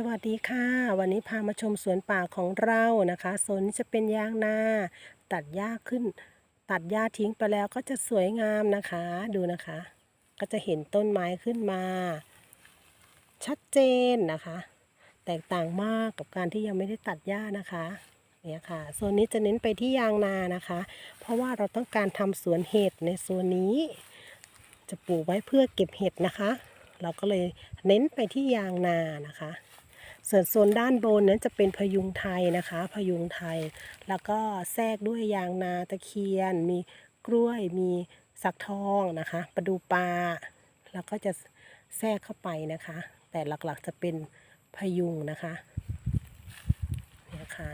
สวัสดีค่ะ วันนี้พามาชมสวนป่าของเรานะคะโซนนี้จะเป็นยางนา ตัดหญ้าขึ้น ตัดหญ้าทิ้งไปแล้วก็จะสวยงามนะคะ ดูนะคะ ก็จะเห็นต้นไม้ขึ้นมา ชัดเจนนะคะ แตกต่างมากกับการที่ยังไม่ได้ตัดหญ้านะคะเนี่ยค่ะโซนนี้จะเน้นไปที่ยางนานะคะ เพราะว่าเราต้องการทำสวนเห็ดในโซนนี้ จะปลูกไว้เพื่อเก็บเห็ดนะคะ เราก็เลยเน้นไปที่ยางนานะคะ ส่วนโซนด้านบนนั้นจะเป็นพยุงไทยนะคะ พยุงไทย แล้วก็แทรกด้วยยางนาตะเคียน มีกล้วยมีสักทองนะคะประดูปลาแล้วก็จะแทรกเข้าไปนะคะ แต่หลักๆจะเป็นพยุงนะคะเนี่ยค่ะ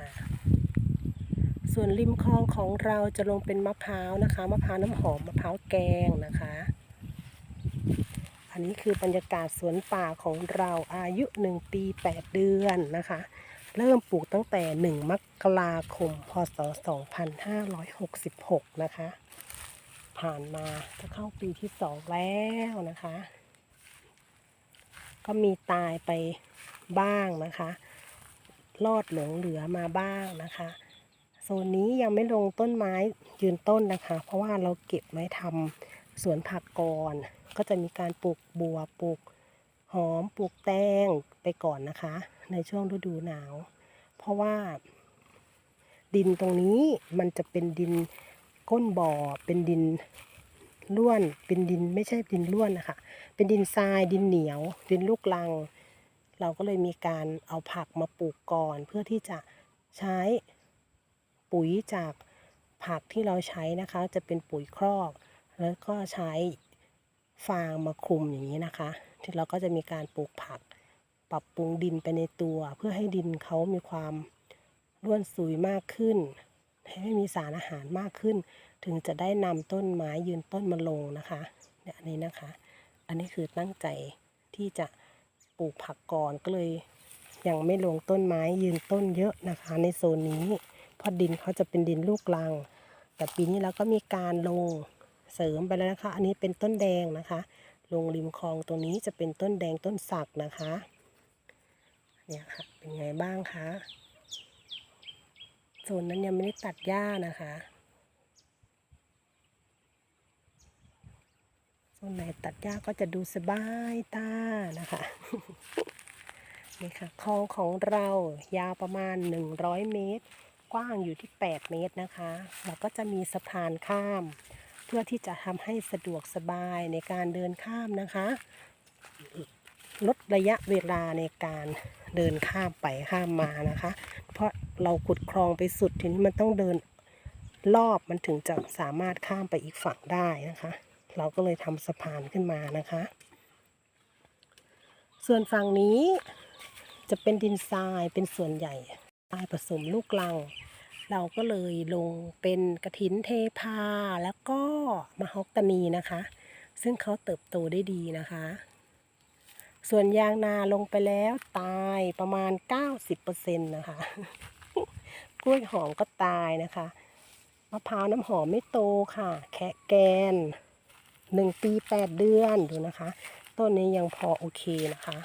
ส่วนริมคลองของเราจะลงเป็นมะพร้าวนะคะ มะพร้าวน้ำหอม มะพร้าวแกงนะคะ อันนี้คือบรรยากาศสวนป่าของเราอายุ 1 ปี 8 เดือนนะคะ เริ่มปลูกตั้งแต่ 1 มกราคม พศ 2566 นะคะ ผ่านมาจะเข้าปีที่ 2 แล้วนะคะ ก็มีตายไปบ้างนะคะ รอดหลงเหลือมาบ้างนะคะโซนนี้ยังไม่ลงต้นไม้ยืนต้นนะคะ เพราะว่าเราเก็บไว้ทำสวนผักก่อน ก็จะมีการปลูกบัวปลูกหอมปลูกแตงไปก่อนนะคะ ในช่วงฤดูหนาว เพราะว่า ดินตรงนี้มันจะเป็นดินก้นบ่อเป็นดินร่วนเป็นดินไม่ใช่ดินร่วนนะคะเป็นดินทรายดินเหนียว ดินลูกลัง เราก็เลยมีการเอาผักมาปลูกก่อน เพื่อที่จะใช้ปุ๋ยจากผักที่เราใช้นะคะ จะเป็นปุ๋ยครอก แล้วก็ใช้ ฟางมาคลุมอย่างนี้นะคะ ที่เราก็จะมีการปลูกผัก ปรับปรุงดินไปในตัว เพื่อให้ดินเขามีความร่วนซุยมากขึ้น ให้มีสารอาหารมากขึ้น ถึงจะได้นำต้นไม้ยืนต้นมาลงนะคะเนี่ยอันนี้นะคะ อันนี้คือตั้งใจที่จะปลูกผักก่อนก็เลยยังไม่ลงต้นไม้ยืนต้นเยอะนะคะ ในโซนนี้เพราะดินเขาจะเป็นดินลูกรัง แต่ปีนี้เราก็มีการลง เสริมไปแล้วนะคะ อันนี้เป็นต้นแดงนะคะ ลงริมคลองตรงนี้จะเป็นต้นแดงต้นสักนะคะ เนี่ยค่ะ เป็นไงบ้างคะโซนนั้นยังไม่ได้ตัดหญ้านะคะโซนไหนตัดหญ้าก็จะดูสบายตานะคะนี่ค่ะคลองของเรายาวประมาณ 100 เมตร กว้างอยู่ที่ 8 เมตรนะคะ แล้วก็จะมีสะพานข้าม พื่อที่จะทำให้สะดวกสบายในการเดินข้ามนะคะ ลดระยะเวลาในการเดินข้ามไปข้ามมานะคะ เพราะเราขุดคลองไปสุดทีนี้มันต้องเดินรอบมันถึงจะสามารถข้ามไปอีกฝั่งได้นะคะ เราก็เลยทำสะพานขึ้นมานะคะ ส่วนฝั่งนี้จะเป็นดินทรายเป็นส่วนใหญ่ทรายผสมลูกลัง เราก็เลยลงเป็นกระถินเทพาแล้วก็มะฮอกกานีนะคะ ซึ่งเขาเติบโตได้ดีนะคะ ส่วนยางนาลงไปแล้วตายประมาณ 90%นะคะ กล้วยหอมก็ตายนะคะมะพร้าวน้ำหอมไม่โตค่ะ แคะแกน1ปี8เดือนดูนะคะ ต้นนี้ยังพอโอเคนะคะ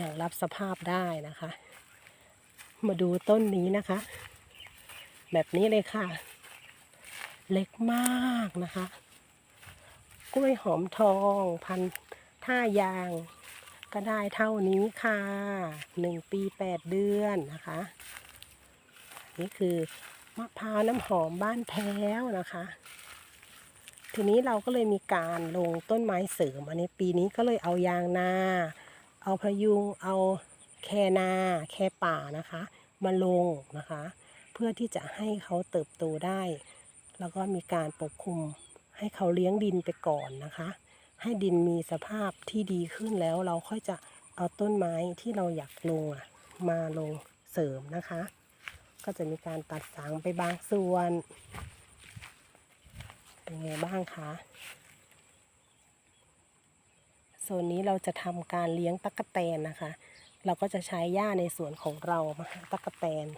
ยังรับสภาพได้นะคะ มาดูต้นนี้นะคะ แบบนี้เลยค่ะ เล็กมากนะคะ กล้วยหอมทองพันท่ายาง ก็ได้เท่านี้ค่ะหนึ่งปีแปดเดือนนะคะ นี่คือมะพร้าวน้ำหอมบ้านแพ้วนะคะ ทีนี้เราก็เลยมีการลงต้นไม้เสริม อันนี้ปีนี้ก็เลยเอายางนา เอาพยุง เอาแคนา แคป่านะคะ มาลงนะคะ พื่อที่จะให้เขาเติบโตได้ แล้วก็มีการปกคลุมให้เขาเลี้ยงดินไปก่อนนะคะ ให้ดินมีสภาพที่ดีขึ้นแล้วเราค่อยจะเอาต้นไม้ที่เราอยากลงมาลงเสริมนะคะ ก็จะมีการตัดสางไปบางส่วน เป็นไงบ้างคะโซนนี้เราจะทำการเลี้ยงตั๊กแตนนะคะ เราก็จะใช้หญ้าในสวนของเรามาหาตั๊กแตน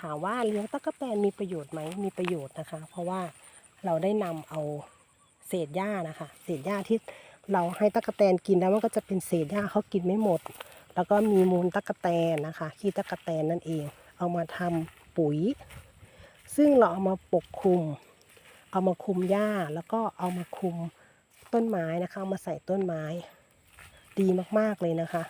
ถามว่าเลี้ยงตั๊กแตนมีประโยชน์ไหมมีประโยชน์นะคะ เพราะว่าเราได้นำเอาเศษหญ้านะคะ เศษหญ้าที่เราให้ตั๊กแตนกินแล้วมันก็จะเป็นเศษหญ้าเขากินไม่หมด แล้วก็มีมูลตะกะแตนนะคะขี้ตะกะแตนนั่นเอง เอามาทำปุ๋ย ซึ่งเราเอามาปกคลุม เอามาคลุมหญ้าแล้วก็เอามาคลุมต้นไม้นะคะเอามาใส่ต้นไม้ ดีมากๆเลยนะคะ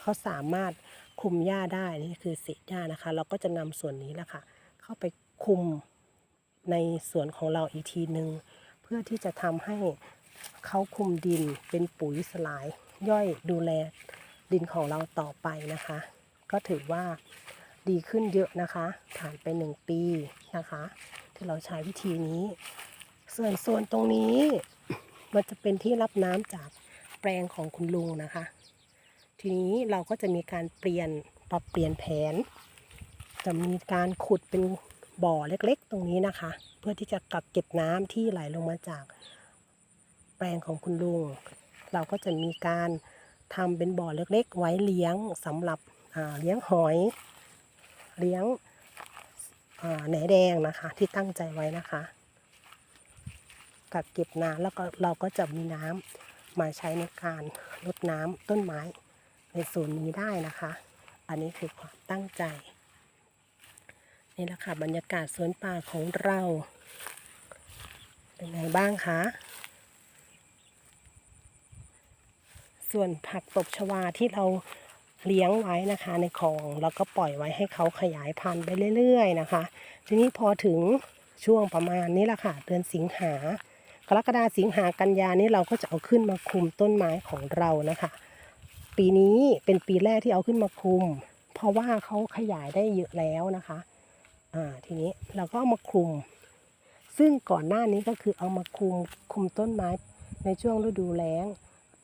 เขาสามารถ คุมหญ้าได้นี่คือเศษหญ้านะคะ เราก็จะนำส่วนนี้แหละค่ะ เข้าไปคุมในส่วนของเราอีกทีหนึ่งเพื่อที่จะทำให้เขาคุมดินเป็นปุ๋ยสลาย ย่อยดูแลดินของเราต่อไปนะคะ ก็ถือว่าดีขึ้นเยอะนะคะ ผ่านไปหนึ่งปีนะคะ ที่เราใช้วิธีนี้ ส่วนส่วนตรงนี้ มันจะเป็นที่รับน้ำจากแปลงของคุณลุงนะคะ ทีนี้เราก็จะมีการเปลี่ยนปรับเปลี่ยนแผน จะมีการขุดเป็นบ่อเล็กๆ ตรงนี้นะคะ เพื่อที่จะกักเก็บน้ำที่ไหลลงมาจาก แปลงของคุณลุง เราก็จะมีการทำเป็นบ่อเล็กๆ ไว้เลี้ยงสำหรับเลี้ยงหอย เลี้ยงแหนแดงนะคะที่ตั้งใจไว้นะคะกักเก็บน้ำแล้วก็เราก็จะมีน้ำมาใช้ในการรดน้ำต้นไม้ ในส่วนนี้ได้นะคะ อันนี้คือความตั้งใจ นี่แหละค่ะบรรยากาศสวนป่าของเราเป็นไงบ้างคะ ส่วนผักตบชวาที่เราเลี้ยงไว้นะคะในคลองแล้วก็ปล่อยไว้ให้เขาขยายพันธุ์ไปเรื่อยๆนะคะ ทีนี้พอถึงช่วงประมาณนี้แหละค่ะเดือนสิงหากรกฎาสิงหากันยานี้เราก็จะเอาขึ้นมาคุมต้นไม้ของเรานะคะ ปีนี้เป็นปีแรกที่เอาขึ้นมาคุม เพราะว่าเขาขยายได้เยอะแล้วนะคะอ่าทีนี้เราก็เอามาคลุม ซึ่งก่อนหน้านี้ก็คือเอามาคลุมคลุมต้นไม้ในช่วงฤดูแล้ง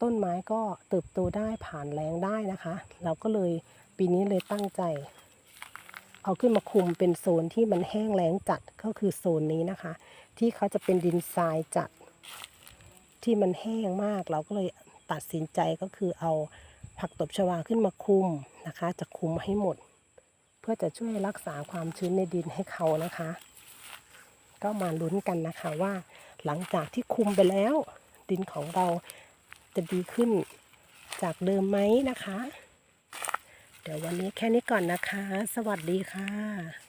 ต้นไม้ก็เติบโตได้ผ่านแล้งได้นะคะ เราก็เลยปีนี้เลยตั้งใจ เอาขึ้นมาคลุมเป็นโซนที่มันแห้งแล้งจัดก็คือโซนนี้นะคะ ที่เขาจะเป็นดินทรายจัดที่มันแห้งมากเราก็เลยตัดสินใจก็คือเอา ผักตบชวาขึ้นมาคุมนะคะ จะคุมให้หมด เพื่อจะช่วยรักษาความชื้นในดินให้เขานะคะ ก็มาลุ้นกันนะคะว่า หลังจากที่คุมไปแล้ว ดินของเราจะดีขึ้นจากเดิมไหมนะคะ เดี๋ยววันนี้แค่นี้ก่อนนะคะ สวัสดีค่ะ